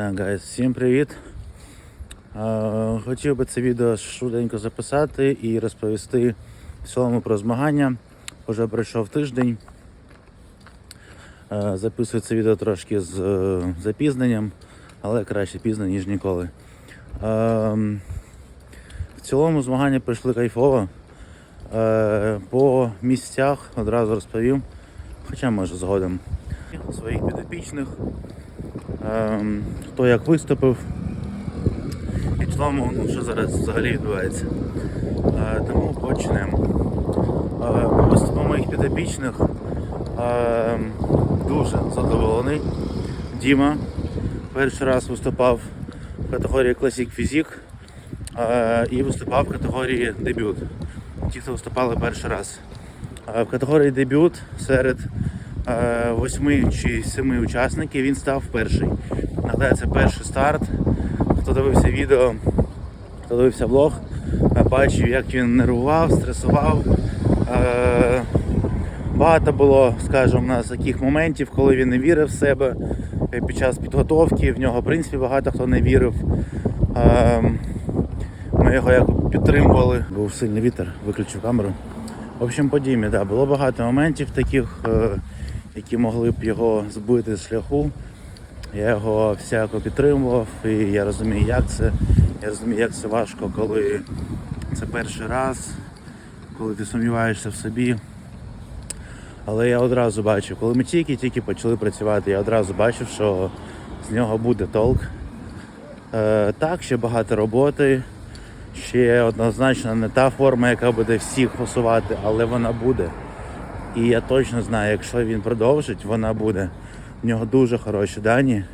Так, гайз, всім привіт. Хотів би це відео швиденько записати і розповісти в цілому про змагання. Уже пройшов тиждень. Записую це відео трошки з е, запізненням, але краще пізно, ніж ніколи. В цілому змагання пройшли кайфово. По місцях одразу розповім, хоча може згодом своїх підопічних хто як виступив. І в цілому, ну, що зараз взагалі відбувається. Е, тому почнемо. Е, по виступу моїх підопічних е, дуже задоволений. Діма перший раз виступав в категорії Classic Physique е, і виступав в категорії дебют. Ті, хто виступали перший раз. Е, В категорії дебют серед е, восьми чи семи учасників він став перший. Нагадаю, це перший старт. Хто дивився відео, хто дивився влог, е, бачив, як він нервував, стресував. Е, Багато було, скажімо, у нас таких моментів, коли він не вірив в себе е, під час підготовки. В нього, в принципі, багато хто не вірив. Е, Ми його як підтримували. Був сильний вітер, виключив камеру. В общем, по Дімі, да, було багато моментів таких, е, які могли б його збити з шляху. Я його всяко підтримував і я розумію, як це. Я розумію, як це важко, коли це перший раз, коли ти сумніваєшся в собі. Але я одразу бачив, коли ми тільки-тільки почали працювати, я одразу бачив, що з нього буде толк. Е, так, ще багато роботи, ще однозначно не та форма, яка буде всіх посувати, але вона буде. І я точно знаю, якщо він продовжить, вона буде. В нього дуже хороші дані.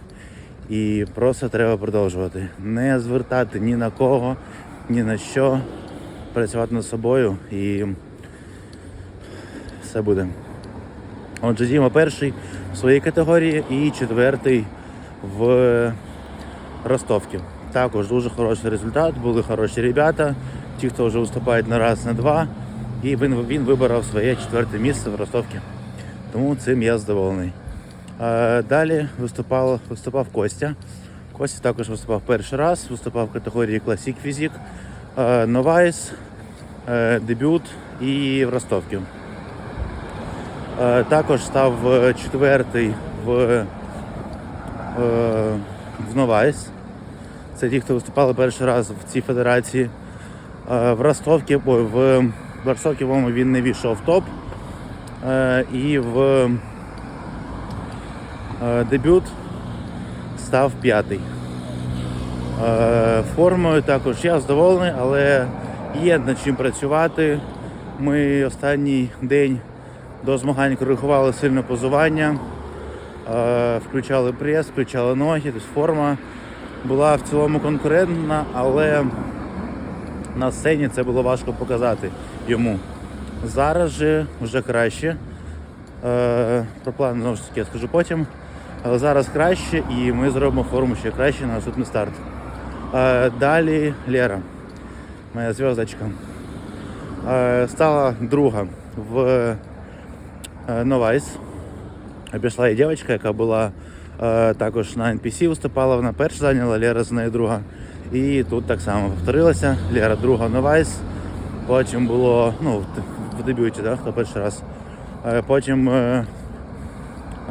І просто треба продовжувати. Не звертати ні на кого, ні на що. Працювати над собою і все буде. Отже, Діма перший в своїй категорії і четвертий в Ростовці. Також дуже хороший результат, були хороші ребята, ті, хто вже виступають на раз, на два. І він, він вибрав своє четверте місце в Ростовці. Тому цим я задоволений. Далі виступав, виступав Костя. Костя також виступав перший раз, виступав в категорії Classic е, Новайс, дебют і в Ростовці. Також став е, четвертий в, е, в Новайс. Це ті, хто виступали перший раз в цій федерації. Е, В Ростовці, ой, в по-моєму, він не війшов в топ. Е, І в е, дебют став п'ятий. Формою також я задоволений, але є над чим працювати. Ми останній день до змагань коригували сильне позування, включали прес, включали ноги, тобто форма була в цілому конкурентна, але на сцені це було важко показати йому. Зараз же вже краще. Е, Про план знову ж таки я скажу потім. Але зараз краще і ми зробимо форму ще краще на наступний старт. Е, Далі Лера, моя зв'язочка. Е, Стала друга в Новайс. Пішла і дівчинка, яка була також на NPC виступала, вона перша зайняла, Лера з нею друга. І тут так само повторилося. Лера друга Новайс. Потім було ну, в- дебюті, да, хто перший раз. Е, Потім е,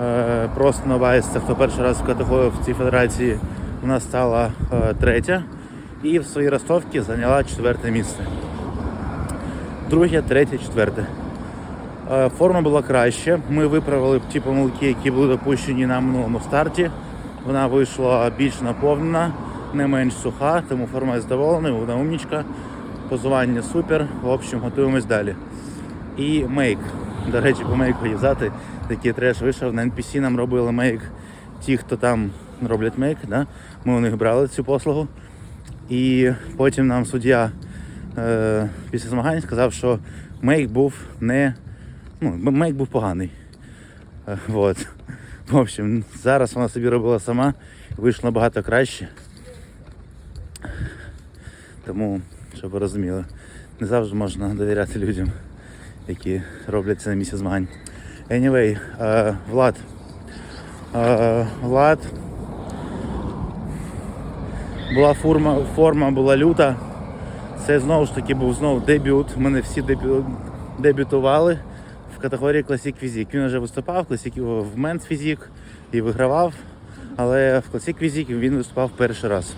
е, просто Новайс, це хто перший раз в категорії в цій федерації, вона стала е, третя. І в своїй ростовці зайняла четверте місце. Друге, третє, четверте. Е, Форма була краще. Ми виправили ті помилки, які були допущені на минулому старті. Вона вийшла більш наповнена, не менш суха, тому форма задоволена, вона умнічка. Позування супер. В общем, готуємось далі. І мейк. До речі, по мейку юзати, такий треш вийшов. На NPC нам робили мейк. Ті, хто там роблять мейк, да? ми у них брали цю послугу. І потім нам суддя е, після змагань сказав, що мейк був не. Ну, мейк був поганий. Е, вот. В общем, зараз вона собі робила сама, вийшло набагато краще. Тому, щоб ви розуміли, не завжди можна довіряти людям, які роблять це на місці змагань. Anyway, е, Влад. Е, Влад Була форма, форма була люта. Це знову ж таки був знову дебют. Ми не всі дебю, дебютували категорії Classic Physique. Він вже виступав в Men's Physique і вигравав. Але в Classic Physique він виступав перший раз.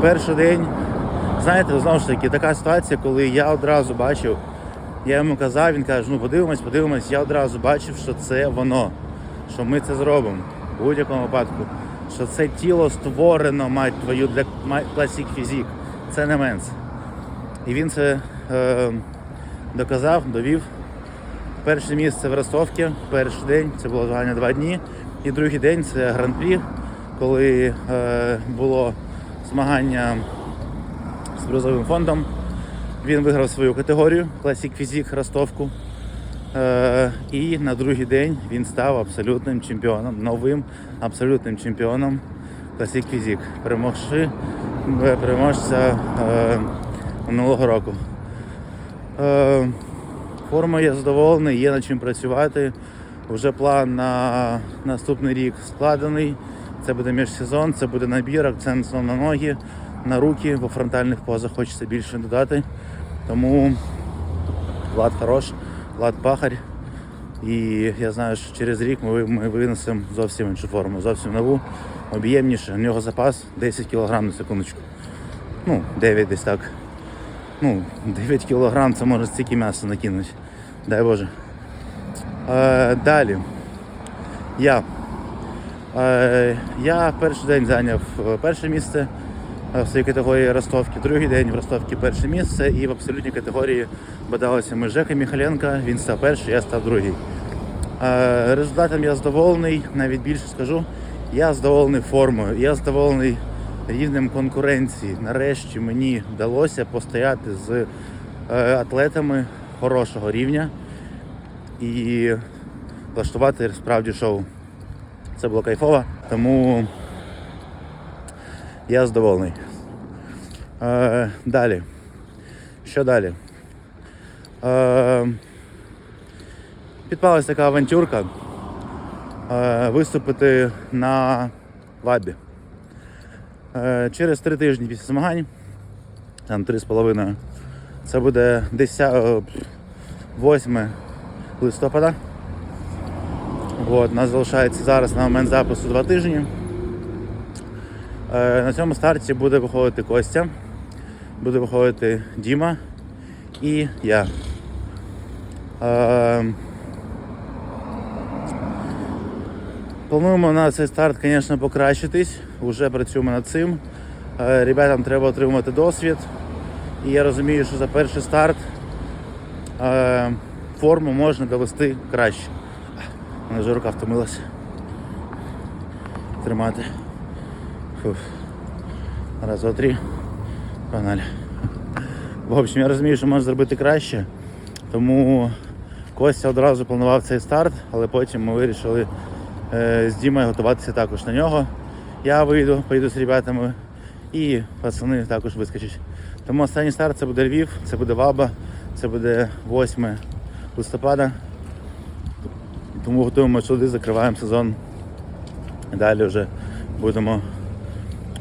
Перший день, знаєте, знову ж таки, така ситуація, коли я одразу бачив, я йому казав, він каже, ну подивимось, подивимось, я одразу бачив, що це воно, що ми це зробимо в будь-якому випадку. Що це тіло створено, мать твою, для Classic Physique. Це не менс. І він це е, доказав, довів. Перше місце в Ростовці, перший день, це було змагання два дні. І другий день це гран-прі, коли е, було змагання з призовим фондом. Він виграв свою категорію Classic Physique Ростовку. Е, і на другий день він став абсолютним чемпіоном, новим абсолютним чемпіоном Classic Physique, перемогши е, переможця е, минулого року. Е, форма я задоволений, є над чим працювати. Вже план на наступний рік складений. Це буде міжсезон, це буде набір, акцент на ноги, на руки, по фронтальних позах хочеться більше додати. Тому Влад хорош, Влад пахарь. І я знаю, що через рік ми, ми винесемо зовсім іншу форму, зовсім нову, об'ємніше. У нього запас 10 кг на секундочку. Ну, 9 десь так. Ну, 9 кг це може стільки м'яса накинути. Дай Боже. Е, далі. Я. Е, я перший день зайняв е, перше місце е, в своїй категорії Ростовки, другий день в Ростовці перше місце і в абсолютній категорії бодалися ми Жека Міхаленка, він став перший, я став другий. Е, Результатом я задоволений, навіть більше скажу. Я задоволений формою, я задоволений рівнем конкуренції. Нарешті мені вдалося постояти з е, атлетами хорошого рівня і влаштувати справді шоу. Це було кайфово, тому я задоволений. Е, далі. Що далі? Е, підпалась така авантюрка виступити на вабі. Е, через три тижні після змагань, там три з половиною, це буде 10, е, 8 листопада. От, у нас залишається зараз на момент запису два тижні. Е, на цьому старті буде виходити Костя, буде виходити Діма і я. Е, плануємо на цей старт, звісно, покращитись. Уже працюємо над цим. Е, ребятам треба отримати досвід. І я розумію, що за перший старт е, форму можна довести краще. У мене вже рука втомилася. Тримати. Фух. Раз, два, три. Погнали. В общем, я розумію, що можна зробити краще. Тому Костя одразу планував цей старт, але потім ми вирішили з Дімою готуватися також на нього. Я вийду, поїду з ребятами і пацани також вискочать. Тому останній старт це буде Львів, це буде Ваба, це буде 8 листопада. Тому готуємо сюди, закриваємо сезон. Далі вже будемо,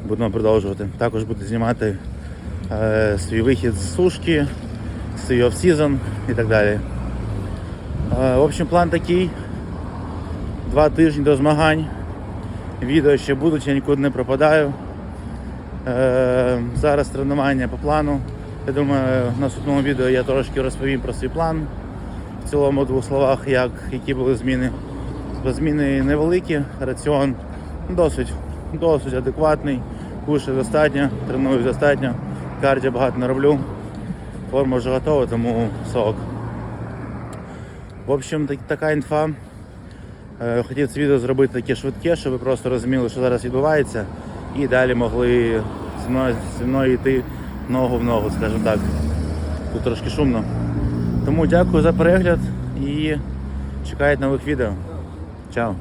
будемо продовжувати. Також буду знімати е, свій вихід з сушки, свій оф-сезон і так далі. Е, в общем, план такий. Два тижні до змагань. Відео ще будуть, я нікуди не пропадаю. Е, зараз тренування по плану. Я думаю, в наступному відео я трошки розповім про свій план. В цілому в двох словах, як, які були зміни. Зміни невеликі, раціон досить, досить адекватний, кушаю достатньо, треную достатньо, кардіо багато не роблю. Форма вже готова, тому сок. В общем, так- така інфа. Е, Хотів це відео зробити таке швидке, щоб ви просто розуміли, що зараз відбувається, і далі могли зі мною, зі мною йти ногу в ногу, скажімо так. Тут трошки шумно. Тому дякую за перегляд і чекають нових відео. Чао!